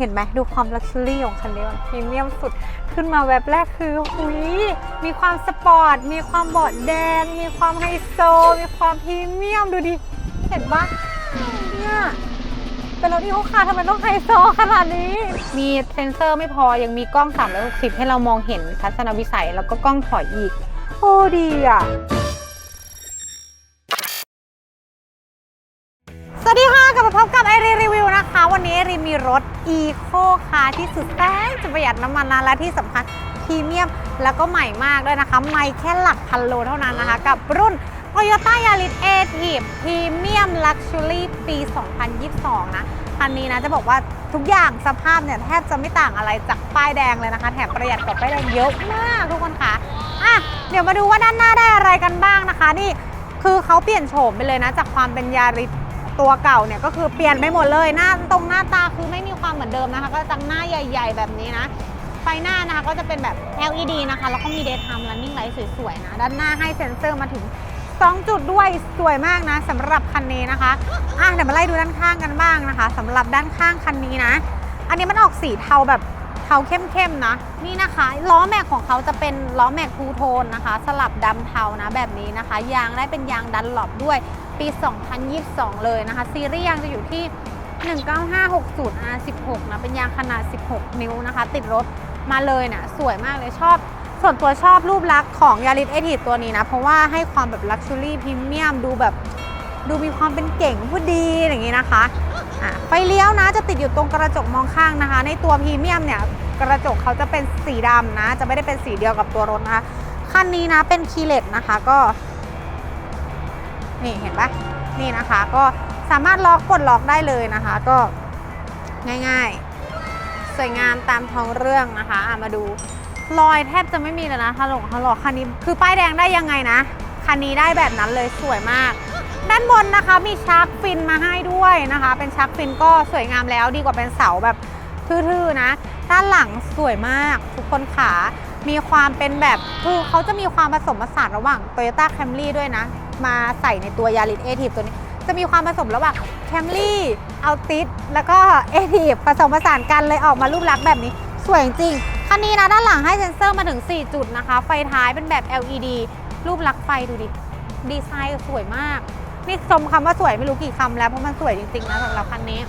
เห็นไหมดูความลักชัวรี่ของคันนี้มันพรีเมียมสุดขึ้นมาแวบแรกคือหุยมีความสปอร์ต มีความเบาะแดง มีความไฮโซ มีความพรีเมียมดูดิ เห็นปะเนี่ยเป็นรถที่เขาขาทำไมต้องไฮโซขนาดนี้ มีเซ็นเซอร์ไม่พอยังมีกล้อง 360 ให้เรามองเห็นทัศนวิสัยแล้วก็กล้องถอยอีก โอ้ดีอะ รีมีรถ Eco คคาที่สุดแสนจะประหยัดน้ำมันนะและที่สำคัญพรีเมียมแล้วก็ใหม่มากด้วยนะคะ ไม่แค่หลักพันโลเท่านั้นนะคะ กับรุ่น Toyota Yaris a t i v Premium Luxury ปี 2022 นะคันนี้นะจะบอกว่าทุกอย่างสภาพเนี่ยแทบจะไม่ต่างอะไรจากป้ายแดงเลยนะคะ แถมประหยัดกว่าป้ายแดงเยอะมากทุกคนค่ะอะ เดี๋ยวมาดูว่าด้านหน้าได้อะไรกันบ้างนะคะ นี่คือเขาเปลี่ยนโฉมไปเลยนะ จากความเป็นยาริส ตัวเก่าเนี่ยก็คือเปลี่ยนไปหมดเลยหน้าตรงหน้าตาคือไม่มีความเหมือนเดิมนะคะ ก็จะหน้าใหญ่ ๆ แบบนี้นะไฟหน้านะคะก็จะเป็นแบบ LED นะคะ แล้วก็มี daytime running light สวยๆนะ ด้านหน้าให้เซ็นเซอร์มาถึง 2 จุดด้วยสวยมากนะสำหรับคันนี้นะคะอะเดี๋ยวมาไล่ดูด้านข้างกันบ้างนะคะสำหรับด้านข้างคันนี้นะ อันนี้มันออกสีเทาแบบเทาเข้มๆนะนี่นะคะล้อแม็กของเขาจะเป็นล้อแม็กทูโทนนะคะ สลับดำเทานะแบบนี้นะคะ ยางได้เป็นยางดันหลบด้วย ปี 2022 เลยนะคะ ซีรีส์ยางจะอยู่ที่ 19560 R16 นะ เป็นยางขนาด 16 นิ้วนะคะ ติดรถมาเลยนะสวยมากเลยชอบ ส่วนตัวชอบรูปลักษณ์ของยาริสเอทีตัวนี้นะ เพราะว่าให้ความแบบลักชัวรี่พรีเมียมดูแบบดูมีความเป็นเก่งผู้ดีอย่างนี้นะคะอะไฟเลี้ยวนะจะติดอยู่ตรงกระจกมองข้างนะคะ ในตัวพรีเมียมเนี่ยกระจกเขาจะเป็นสีดำนะ จะไม่ได้เป็นสีเดียวกับตัวรถนะคะคันนี้นะเป็นคีเลสนะคะ ก็ นี่เห็นปะนี่นะคะ ก็สามารถล็อกกดล็อกได้เลยนะคะ ก็ง่ายๆ สวยงามตามท้องเรื่องนะคะอะมาดูรอยแทบจะไม่มีเลยนะฮัลโหลฮัลโหลคันนี้คือป้ายแดงได้ยังไงนะคันนี้ได้แบบนั้นเลยสวยมาก ด้านบนนะคะมีชาร์กฟินมาให้ด้วยนะคะ เป็นชาร์กฟินก็สวยงามแล้วดีกว่าเป็นเสาแบบทื่อๆนะ ด้านหลังสวยมาก ทุกคนขามีความเป็นแบบคือเขาจะมีความผสมผสานระหว่าง Toyota Camry ด้วยนะ มาใส่ในตัว Yaris a t i v ตัวนี้ จะมีความผสมระหว่าง Camry Altis แล้วก็ a t i v ผสมผสานกันเลยออกมารูปลักษณ์แบบนี้ สวยจริงคันนี้นะด้านหลังให้เซ็นเซอร์มาถึง 4 จุดนะคะ ไฟท้ายเป็นแบบ LED รูปลักษณ์ไฟดูดิ ดีไซน์สวยมาก นี่ชมคำว่าสวยไม่รู้กี่คำแล้ว เพราะมันสวยจริงๆนะสำหรับคันนี้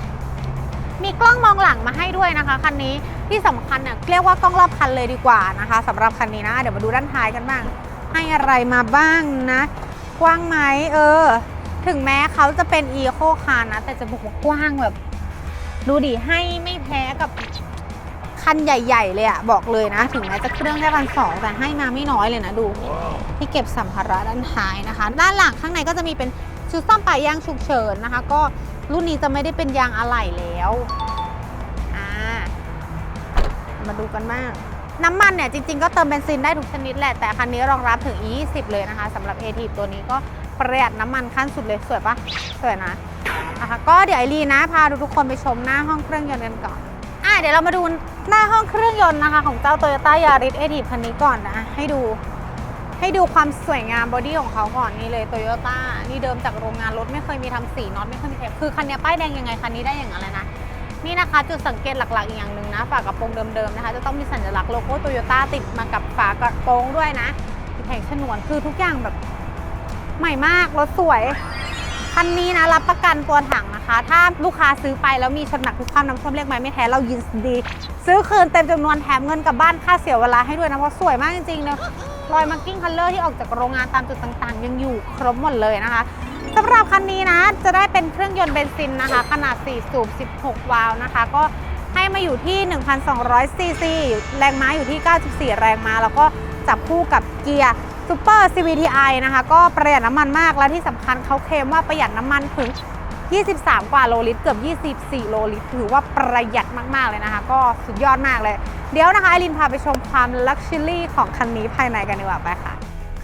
มีกล้องมองหลังมาให้ด้วยนะคะคันนี้ที่สำคัญเนี่ยเรียกว่ากล้องรอบคันเลยดีกว่านะคะสำหรับคันนี้นะ เดี๋ยวมาดูด้านท้ายกันบ้าง ให้อะไรมาบ้างนะ กว้างไหมเออ ถึงแม้เขาจะเป็นอีโคคาร์นะ แต่จะบอกว่ากว้างแบบ ดูดิให้ไม่แพ้กับคันใหญ่ ๆ เลยอะบอกเลยนะ ถึงแม้จะเครื่องแค่พันสองแต่ให้มาไม่น้อยเลยนะดู ที่เก็บสัมภาระด้านท้ายนะคะ ด้านหลังข้างในก็จะมีเป็นชุดซ่อมปลายยางฉุกเฉินนะคะ ก็รุ่นนี้จะไม่ได้เป็นยางอะไหล่แล้ว อ่า มาดูกันบ้าง น้ำมันเนี่ยจริงๆก็เติมเบนซินได้ทุกชนิดแหละ แต่คันนี้รองรับถึง E20 เลยนะคะสำหรับ a t ตัวนี้ก็ประหยัดน้ำมันขั้นสุดเลยสวยปะสวยนะนะคะก็เดี๋ยวไอรีนะพาทุกคนไปชมหน้าห้องเครื่องยนต์กันก่อนอะเดี๋ยวเรามาดูหน้าห้องเครื่องยนต์นะคะ ของเจ้า Toyota Yaris a t คันนี้ก่อนนะให้ดูให้ดูความสวยงามบอดี้ของเขาก่อนนี่เลยโตโยต้านี่เดิมจากโรงงานรถไม่เคยมีทำสีน็อตไม่เคยมีเทปคือคันนี้ป้ายแดงยังไงคันนี้ได้อย่างไรนะ นี่นะคะจุดสังเกตหลักๆอีกอย่างหนึ่งนะฝากระโปรงเดิมๆนะคะ จะต้องมีสัญลักษณ์โลโก้โตโยต้าติดมากับฝากระโปรงด้วยนะแผงฉนวนคือทุกอย่างแบบใหม่มากรถสวยคันนี้นะรับประกันตัวถังนะคะ ถ้าลูกค้าซื้อไปแล้วมีชนหนักทุกความน้ำท่วมเรียกไหมไม่แท้เรายินดี ซื้อคืนเต็มจำนวนแถมเงินกลับบ้านค่าเสียเวลาให้ด้วยนะเพราะสวยมากจริงๆเลยรอยมาร์กิ้งคัลเลอร์ที่ออกจากโรงงานตามจุดต่างๆ ยังอยู่ครบหมดเลยนะคะ สำหรับคันนี้นะ จะได้เป็นเครื่องยนต์เบนซินนะคะ ขนาด 4 สูบ 16 วาล์วนะคะ ก็ให้มาอยู่ที่ 1,200 ซีซี แรงม้าอยู่ที่ 94 แรงม้า แล้วก็จับคู่กับเกียร์ซูเปอร์ CVTi นะคะ ก็ประหยัดน้ำมันมาก และที่สำคัญเขาเคลมว่าประหยัดน้ำมันถึง 23 กว่าโลลิตร เกือบ 24 โลลิตร ถือว่าประหยัดมาก ๆ เลยนะคะ ก็สุดยอดมากเลย เดี๋ยวนะคะไอรินพาไปชมความลักชัวรี่ของคันนี้ภายในกันดีกว่าไปค่ะ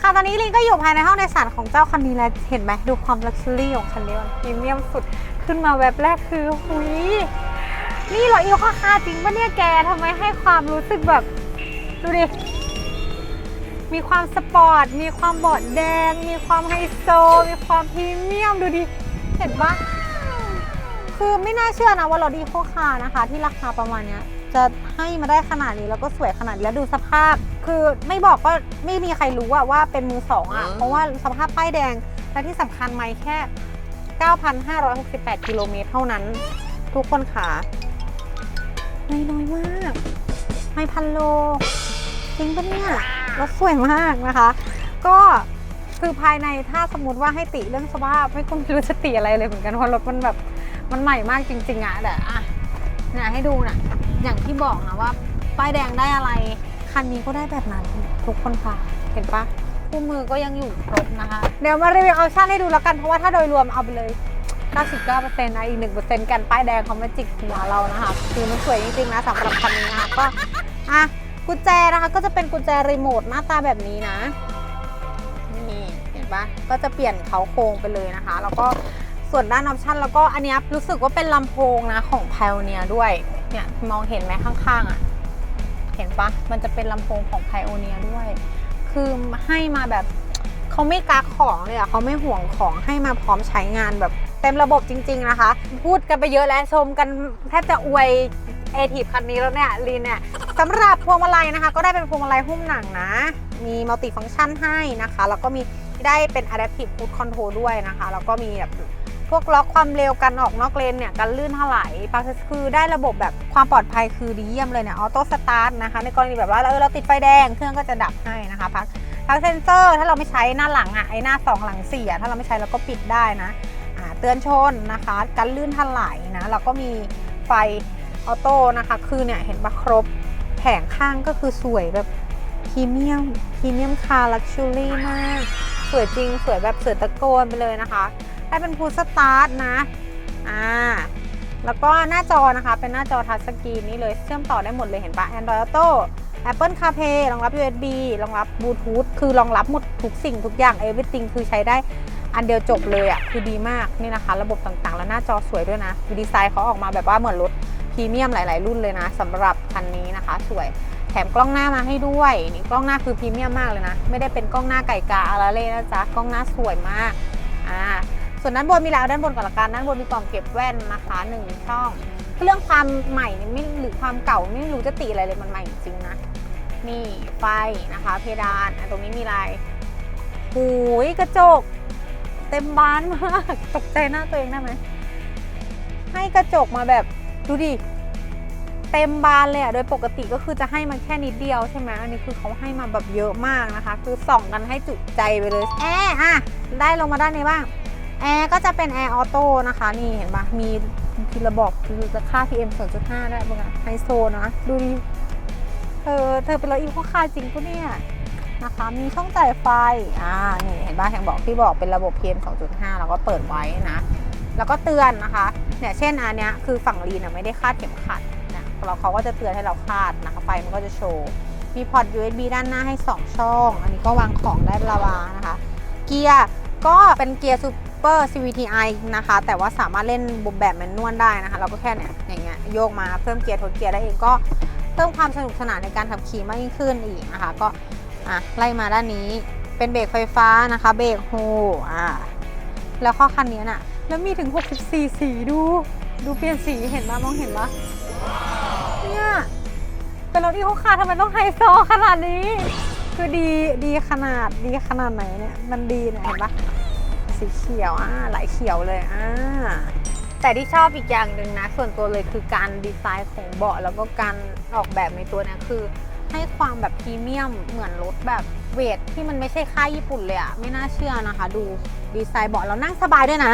ค่ะตอนนี้ลินก็อยู่ภายในห้องโดยสารของเจ้าคันนี้แล้วเห็นไหมดูความลักชัวรี่ของคันนี้มันพรีเมียมสุดขึ้นมาแวบแรกคือหุยนี่เหรออีโคคาร์จริงปะเนี่ยแกทำไมให้ความรู้สึกแบบ ดูดิ มีความสปอร์ต มีความเบาะแดง มีความไฮโซ มีความพรีเมียมดูดิ เห็นปะคือไม่น่าเชื่อนะว่ารถอีโคคาร์นะคะ ที่ราคาประมาณเนี้ย จะให้มาได้ขนาดนี้แล้วก็สวยขนาดนี้แล้วดูสภาพ คือไม่บอกก็ไม่มีใครรู้อะว่าเป็นมือสองอะเพราะว่าสภาพป้ายแดง และที่สำคัญไม่แค่ 9,568 กิโลเมตรเท่านั้น ทุกคนขาไม่น้อยมาก ไม่พันโล จริงปะเนี่ยรถสวยมากนะคะ ก็คือภายในถ้าสมมติว่าให้ติเรื่องสภาพ ไม่ก็ไม่รู้จะติอะไรเลยเหมือนกันเพราะรถมันแบบมันใหม่มากจริง ๆอะแต่อะเนี่ยให้ดูนะ อย่างที่บอกนะว่า ป้ายแดงได้อะไร คันนี้ก็ได้แบบนั้นทุกคนค่ะ เห็นปะคู่มือก็ยังอยู่ครบนะคะ เดี๋ยวมารีวิวออปชั่นให้ดูแล้วกัน เพราะว่าถ้าโดยรวมเอาไปเลย 99%นะอีก 1%กันป้ายแดงเขามาจิกหัวเรานะคะ คือมันสวยจริงๆนะสำหรับคันนี้นะคะก็อะกุญแจนะคะก็จะเป็นกุญแจรีโมทหน้าตาแบบนี้นะ นี่เห็นปะก็จะเปลี่ยนเขาโครงไปเลยนะคะ แล้วก็ส่วนด้านออปชั่นแล้วก็อันนี้รู้สึกว่าเป็นลำโพงนะของ p i o n e e r ด้วย เนี่ยมองเห็นไหมข้างๆอะ เห็นปะมันจะเป็นลำโพงของ p i o n e e r ด้วย คือให้มาแบบเขาไม่กักของเลยอะเขาไม่ห่วงของให้มาพร้อมใช้งานแบบเต็มระบบจริง ๆนะคะ พูดกันไปเยอะแล้วชมกันแทบจะอวยเอทีฟคันนี้แล้วเนี่ยลีนเนี่ยสำหรับพวงมาลัยนะคะ ก็ได้เป็นพวงมาลัยหุ้มหนังนะ มีมัลติฟังก์ชันให้นะคะ แล้วก็มีได้เป็น Adaptive Cruise Control ด้วยนะคะ แล้วก็มีแบบ พวกล็อกความเร็วกันออกนอกเลนเนี่ยกันลื่นถลายปาคือได้ระบบแบบความปลอดภัยคือดีเยี่ยมเลยเนี่ยออโต้สตาร์ทนะคะในกรณีแบบว่าเออเราติดไฟแดงเครื่องก็จะดับให้นะคะพักพักเซนเซอร์ถ้าเราไม่ใช้หน้าหลังอะไอหน้าสองหลังสี่อะถ้าเราไม่ใช้เราก็ปิดได้นะเตือนชนนะคะกันลื่นถลายนะแล้วก็มีไฟออโต้นะคะคือเนี่ยเห็นปะครบแผงข้างก็คือสวยแบบพรีเมียมพรีเมียมคาร์ลักชูรี่มาก สวยจริงสวยแบบสวยตะโกนไปเลยนะคะ ได้เป็นพูสตาร์ทนะ อ่า แล้วก็หน้าจอนะคะ เป็นหน้าจอทัชสกรีนนี่เลย เชื่อมต่อได้หมดเลยเห็นปะ Android Auto Apple CarPlay รองรับ USB รองรับ Bluetooth คือรองรับหมดทุกสิ่งทุกอย่าง everything คือใช้ได้อันเดียวจบเลยอะ่ะ คือดีมาก นี่นะคะ ระบบต่างๆ แล้วหน้าจอสวยด้วยนะ ดีไซน์เขาออกมาแบบว่าเหมือนรถพรีเมียมหลาย ๆ รุ่นเลยนะสำหรับคันนี้นะคะ สวย แถมกล้องหน้ามาให้ด้วย นี่กล้องหน้าคือพรีเมียมมากเลยนะ ไม่ได้เป็นกล้องหน้าไก่กาอะไรเลยนะจ๊ะ กล้องหน้าสวยมาก อ่า ส่วนด้านบนมีแล้วด้านบนก่อนละกันด้านบนมีกล่องเก็บแว่นนะคะหนึ่งช่องเรื่องความใหม่นี่ไม่หรือความเก่าไม่รู้จะตีอะไรเลยมันใหม่จริงนะนี่ไฟนะคะ เพดานตรงนี้มีอะไรหูยกระจก เต็มบานมากตกใจหน้าตัวเองได้ไหมให้กระจกมาแบบดูดิเต็มบานเลยอะโดยปกติก็คือจะให้มันแค่นิดเดียวใช่ไหมอันนี้คือเขาให้มาแบบเยอะมากนะคะ คือส่องกันให้จุใจไปเลยแอร์อะได้ลงมาด้านในบ้าง แอร์ก็จะเป็นแอร์ออโต้นะคะ นี่เห็นปะมีทีระบอกคือจะค่า PM 2.5ได้บ้างอะไฮโซนะ ดูดิเธอเธอเป็นรถอีโคคาร์จริงปะเนี่ยนะคะ มีช่องจ่ายไฟ อ่า นี่เห็นปะแห่งบอกที่บอกเป็นระบบ PM 2.5 แล้วก็เปิดไว้นะ แล้วก็เตือนนะคะ เนี่ยเช่นอันเนี้ยคือฝั่งลีนะไม่ได้คาดเข็มขัดนะเราเขาก็จะเตือนให้เราคาดนะคะไฟมันก็จะโชว์มีพอร์ต USB ด้านหน้าให้ 2 ช่อง อันนี้ก็วางของได้ระวานะคะ เกียร์ก็เป็นเกียร์ซู เปอร์ CVTi นะคะ แต่ว่าสามารถเล่นแบบแมนนวลได้นะคะ เราก็แค่เนี่ยอย่างเงี้ยโยกมาเพิ่มเกียร์ทดเกียร์ได้เองก็เพิ่มความสนุกสนานในการขับขี่มากยิ่งขึ้นอีกนะคะ ก็อะไล่มาด้านนี้เป็นเบรกไฟฟ้านะคะเบรกโฮอ่าแล้วข้อคันนี้น่ะแล้วมีถึง 64 สีดู ดูเปลี่ยนสีเห็นปะมองเห็นปะเนี่ยเป็นรถอีโคคาร์ทำไมต้องไฮโซขนาดนี้ คือดีดีขนาดดีขนาดไหนเนี่ย มันดีเนี่ยเห็นปะ สีเขียวอะไหลายเขียวเลยอ่าแต่ที่ชอบอีกอย่างหนึ่งนะ ส่วนตัวเลยคือการดีไซน์ของเบาะแล้วก็การออกแบบในตัวเนี้คือ ให้ความแบบพรีเมียมเหมือนรถแบบเวทที่มันไม่ใช่ค่ายญี่ปุ่นเลยอะไม่น่าเชื่อนะคะ ดูดีไซน์เบาะแล้วนั่งสบายด้วยนะ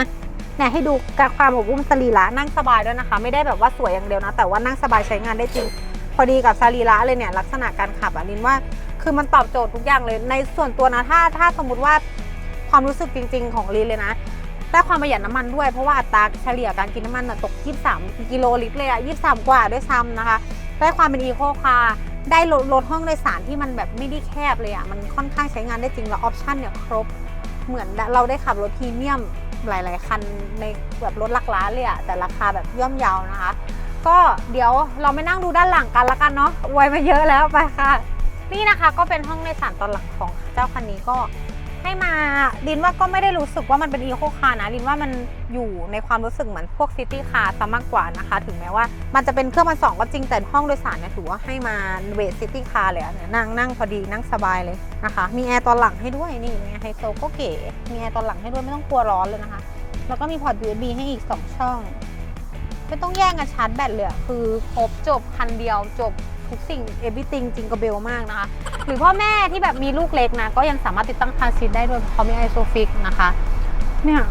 เนี่ยให้ดูการความอบอุ้มสรีระนั่งสบายด้วยนะคะ ไม่ได้แบบว่าสวยอย่างเดียวนะ แต่ว่านั่งสบายใช้งานได้จริง พอดีกับสรีระเลยเนี่ยลักษณะการขับอะนินว่า คือมันตอบโจทย์ทุกอย่างเลยในส่วนตัวนะถ้าถ้าสมมติว่า ความรู้สึกจริง ๆ ของลีนเลยนะ ได้ความประหยัดน้ำมันด้วย เพราะว่าอัตราเฉลี่ยการกินน้ำมันน่ะตก 23 กิโลลิตรเลยอะ23 กว่าด้วยซ้ำนะคะ ได้ความเป็นอีโคคาร์ได้ลดลดห้องโดยสารที่มันแบบไม่ได้แคบเลยอะมันค่อนข้างใช้งานได้จริงแล้วออปชั่นเนี่ยครบ เหมือนเราได้ขับรถพรีเมียมหลาย ๆ คันในแบบรถหลักล้านเลยอะแต่ราคาแบบย่อมเยาวนะคะ ก็เดี๋ยวเราไม่นั่งดูด้านหลังกันละกันเนาะอวมาเยอะแล้วไปค่ะ นี่นะคะก็เป็นห้องโดยสารตอนหลังของเจ้าคันนี้ก็ ให้มาลินว่าก็ไม่ได้รู้สึกว่ามันเป็นอีโคคาร์นะลินว่ามันอยู่ในความรู้สึกเหมือนพวกซิตี้คาร์ซะมากกว่านะคะ ถึงแม้ว่ามันจะเป็นเครื่องมันสองก็จริงแต่ห้องโดยสารเนี่ยถือว่าให้มาเวทซิตี้คาร์เลยเนี่ยนั่งนั่งพอดีนั่งสบายเลยนะคะ มีแอร์ตอนหลังให้ด้วยนี่ไงไฮโซก็เก๋มีแอร์ตอนหลังให้ด้วยไม่ต้องกลัวร้อนเลยนะคะ แล้วก็มีพอร์ต USB ให้อีก 2 ช่อง ไม่ต้องแย่งกันชาร์จแบตเลยคือครบจบคันเดียวจบ ทุกสิ่ง everything จริงกับเบลมากนะคะ หรือพ่อแม่ที่แบบมีลูกเล็กนะ ก็ยังสามารถติดตั้งคาร์ซีทได้ด้วยเพราะมีไอโซฟิกนะคะ เนี่ย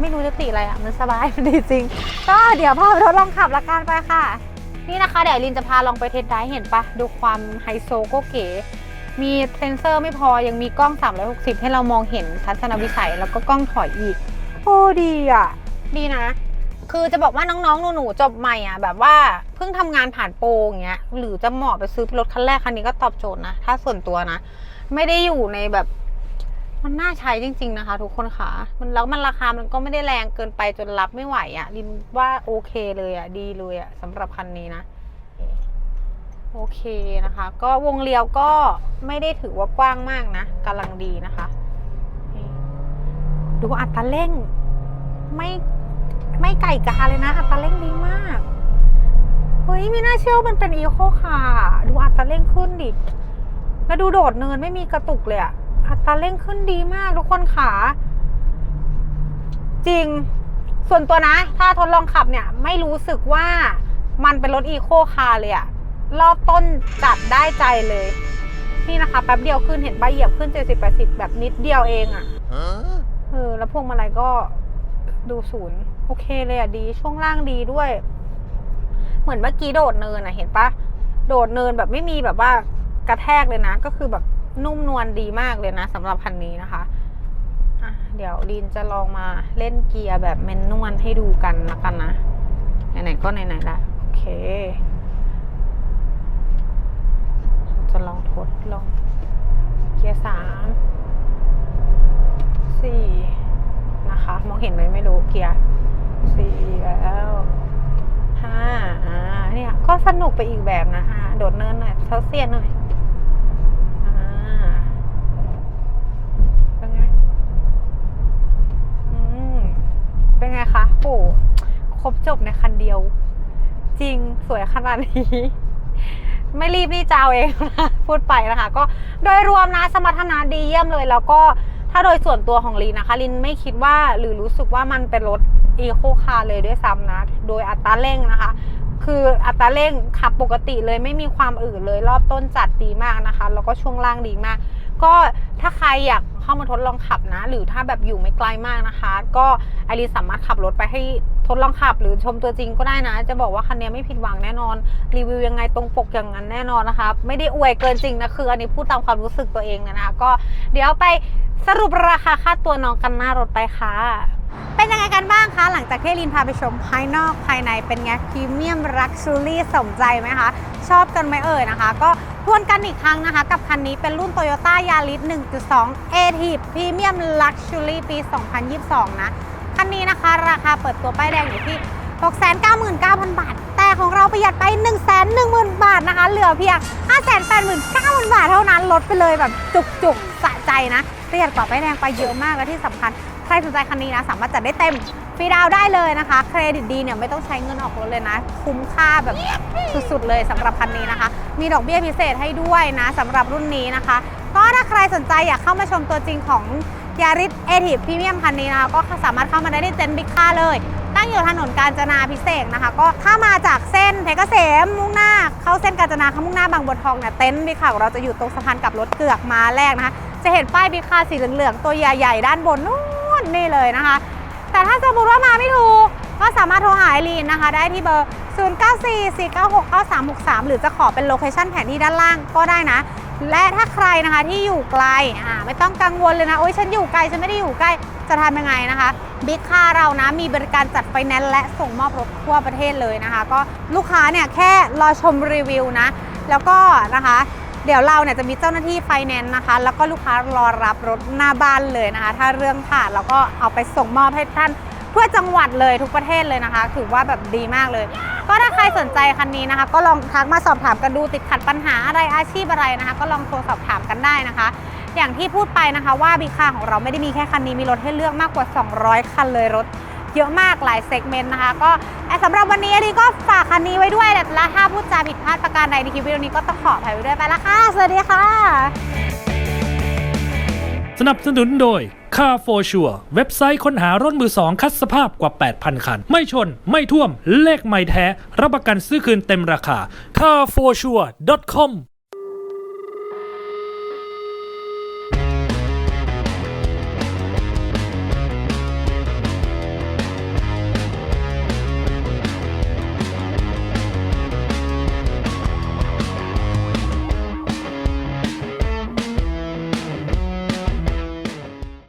ไม่รู้จะติอะไรอะ่ะ มันสบาย มันดีจริง ก็เดี๋ยวพาไปทดลองขับละกันไปค่ะ นี่นะคะ เดี๋ยวลินจะพาลองไปเทสได้เห็นปะดูความไฮโซก็เก๋มีเซ็นเซอร์ไม่พอยังมีกล้อง 360 ให้เรามองเห็นทัศนวิสัยแล้วก็กล้องถอยอีก โอ้ดีอะ ดีนะ คือจะบอกว่าน้องๆ หนูๆ จบใหม่อะ แบบว่าเพิ่งทำงานผ่านโปรอย่างเงี้ย หรือจะเหมาะไปซื้อรถคันแรกคันนี้ก็ตอบโจทย์นะ ถ้าส่วนตัวนะ ไม่ได้อยู่ในแบบ มันน่าใช้จริง ๆ นะคะ ทุกคนค่ะ มันแล้วมันราคามันก็ไม่ได้แรงเกินไปจนรับไม่ไหวอะลินว่าโอเคเลยอะ ดีเลยอะสำหรับคันนี้นะ โอเคนะคะ ก็วงเลี้ยวก็ไม่ได้ถือว่ากว้างมากนะกำลังดีนะคะ ดูอัตราเร่งไม่ ไม่ไก่กาเลยนะ อัตราเร่งดีมาก เฮ้ยไม่น่าเชื่อว่ามันเป็นอีโคคาร์ดูอัตราเร่งขึ้นดิ แล้วดูโดดเนินไม่มีกระตุกเลยอะอัตราเร่งขึ้นดีมากทุกคนขาจริง ส่วนตัวนะ ถ้าทดลองขับเนี่ย ไม่รู้สึกว่ามันเป็นรถอีโคคาร์เลยอะรอบต้นจัดได้ใจเลย นี่นะคะ แป๊บเดียวขึ้นเห็นใบเหยียบขึ้น70-80แบบนิดเดียวเองอะเออ แล้วพวงมาลัยก็ ดูศูนย์โอเคเลยอะดี ช่วงล่างดีด้วย เหมือนเมื่อกี้โดดเนินอะเห็นปะโดดเนินแบบไม่มีแบบว่ากระแทกเลยนะ ก็คือแบบนุ่มนวลดีมากเลยนะสำหรับคันนี้นะคะะเดี๋ยวลินจะลองมาเล่นเกียร์แบบเมนนวลให้ดูกันละกันนะไหนๆก็ไหนๆละโอเค จะลองทดลองเกียร์สามสี่ นะคะ มองเห็นไหมไม่รู้เกียร์สี่แล้วห้าอ่าเนี่ยก็สนุกไปอีกแบบนะอ่าโดดเนินหน่อยเท้าเสียนหน่อยอ่าเป็นไงอืมเป็นไงคะโอ้ครบจบในคันเดียว จริงสวยขนาดนี้ไม่รีบนี่จะเอาเองนะพูดไปนะคะ ก็โดยรวมนะสมรรถนะดีเยี่ยมเลย แล้วก็ ถ้าโดยส่วนตัวของลินนะคะลินไม่คิดว่าหรือรู้สึกว่ามันเป็นรถอีโคคาร์เลยด้วยซ้ำนะ โดยอัตราเร่งนะคะ คืออัตราเร่งขับปกติเลยไม่มีความอื่นเลยรอบต้นจัดดีมากนะคะ แล้วก็ช่วงล่างดีมาก ก็ถ้าใครอยากเข้ามาทดลองขับนะ หรือถ้าแบบอยู่ไม่ไกลมากนะคะ ก็ไอรีนสามารถขับรถไปให้ทดลองขับ หรือชมตัวจริงก็ได้นะ จะบอกว่าคันนี้ไม่ผิดหวังแน่นอน รีวิวยังไงตรงปกอย่างนั้นแน่นอนนะคะไม่ได้อวยเกินจริงนะคืออันนี้พูดตามความรู้สึกตัวเองนะคะ ก็เดี๋ยวไปสรุปราคาค่าตัวน้องกันหน้ารถไปค่ะ เป็นยังไงกันบ้างคะ หลังจากที่ลินพาไปชมภายนอกภายในเป็นไงพรีเมียมรักชูรี่สมใจไหมคะ ชอบกันไหมเอ่ยนะคะ ก็ทวนกันอีกครั้งนะคะ กับคันนี้เป็นรุ่น Toyota Yaris 1.2 a t i p Premium Luxury ปี 2022 นะ คันนี้นะคะราคาเปิดตัวป้ายแดงอยู่ที่ 699,000 บาท แต่ของเราประหยัดไป 110,000 บาทนะคะ เหลือเพียง 589,000 บาทเท่านั้นลดไปเลยแบบจุกๆสะใจนะประหยัดกว่าป้ายแดงไปเยอะมากและที่สำคัญ รสนใจคันนี้นะสามารถจัดได้เต็มฟรีดาวได้เลยนะคะ เครดิตดีเนี่ยไม่ต้องใช้เงินออกรถเลยนะ คุ้มค่าแบบสุดๆเลยสำหรับคันนี้นะคะ มีดอกเบี้ยพิเศษให้ด้วยนะสำหรับรุ่นนี้นะคะ ก็ถ้าใครสนใจอยากเข้ามาชมตัวจริงของยาริสเอทีฟพรีเมียมคันนี้นะคะก็สามารถเข้ามาได้ที่เต็นท์บิ๊กค่าเลย ตั้งอยู่ถนนกาญจนาพิเศษนะคะ ก็ถ้ามาจากเส้นเพชรเกษมมุ่งหน้า เข้าเส้นกาญจนาเข้ามุ่งหน้าบางบัวทองเนี่ยเต็นท์บิ๊กค่าของเราจะอยู่ตรงสะพานกับรถเกือกมาแรกนะคะ จะเห็นป้ายบิ๊กค่าสีเหลืองๆตัวใหญ่ๆด้านบนนู่น นี่เลยนะคะ แต่ถ้าสมมติว่ามาไม่ถูก ก็สามารถโทรหาไอรีนนะคะ ได้ที่เบอร์ 0944969363 หรือจะขอเป็นโลเคชั่นแผนที่ด้านล่างก็ได้นะ และถ้าใครนะคะที่อยู่ไกลอ่าไม่ต้องกังวลเลยนะโอ๊ยฉันอยู่ไกลฉันไม่ได้อยู่ใกล้จะทำยังไงนะคะบิ๊กค่าเรานะมีบริการจัดไฟแนนซ์และส่งมอบรถทั่วประเทศเลยนะคะ ก็ลูกค้าเนี่ยแค่รอชมรีวิวนะ แล้วก็นะคะ เดี๋ยวเราเนี่ยจะมีเจ้าหน้าที่ไฟแนนซ์นะคะ แล้วก็ลูกค้ารอรับรถหน้าบ้านเลยนะคะ ถ้าเรื่องผ่านเราก็เอาไปส่งมอบให้ท่านเพื่อจังหวัดเลยทุกประเทศเลยนะคะ ถือว่าแบบดีมากเลย ก็ถ้าใครสนใจคันนี้นะคะ ก็ลองทักมาสอบถามกันดูติดขัดปัญหาอะไรอาชีพอะไรนะคะ ก็ลองโทรสอบถามกันได้นะคะ อย่างที่พูดไปนะคะว่าบีคาของเราไม่ได้มีแค่คันนี้มีรถให้เลือกมากกว่า 200 คันเลยรถ เยอะมากหลายเซกเมนต์นะคะ ก็สำหรับวันนี้อดีก็ฝากคันนี้ไว้ด้วยและถ้าพูดจาผิดพลาดประการใดในคลิปวิดีโอนี้ก็ต้องขออภัยไว้ด้วยไปละค่ะ สวัสดีค่ะ สนับสนุนโดย Car for Sure เว็บไซต์ค้นหารถมือสองคัดสภาพกว่า 8,000 คัน ไม่ชน ไม่ท่วม เลขไม่แท้ รับประกันซื้อคืนเต็มราคา carforsure.com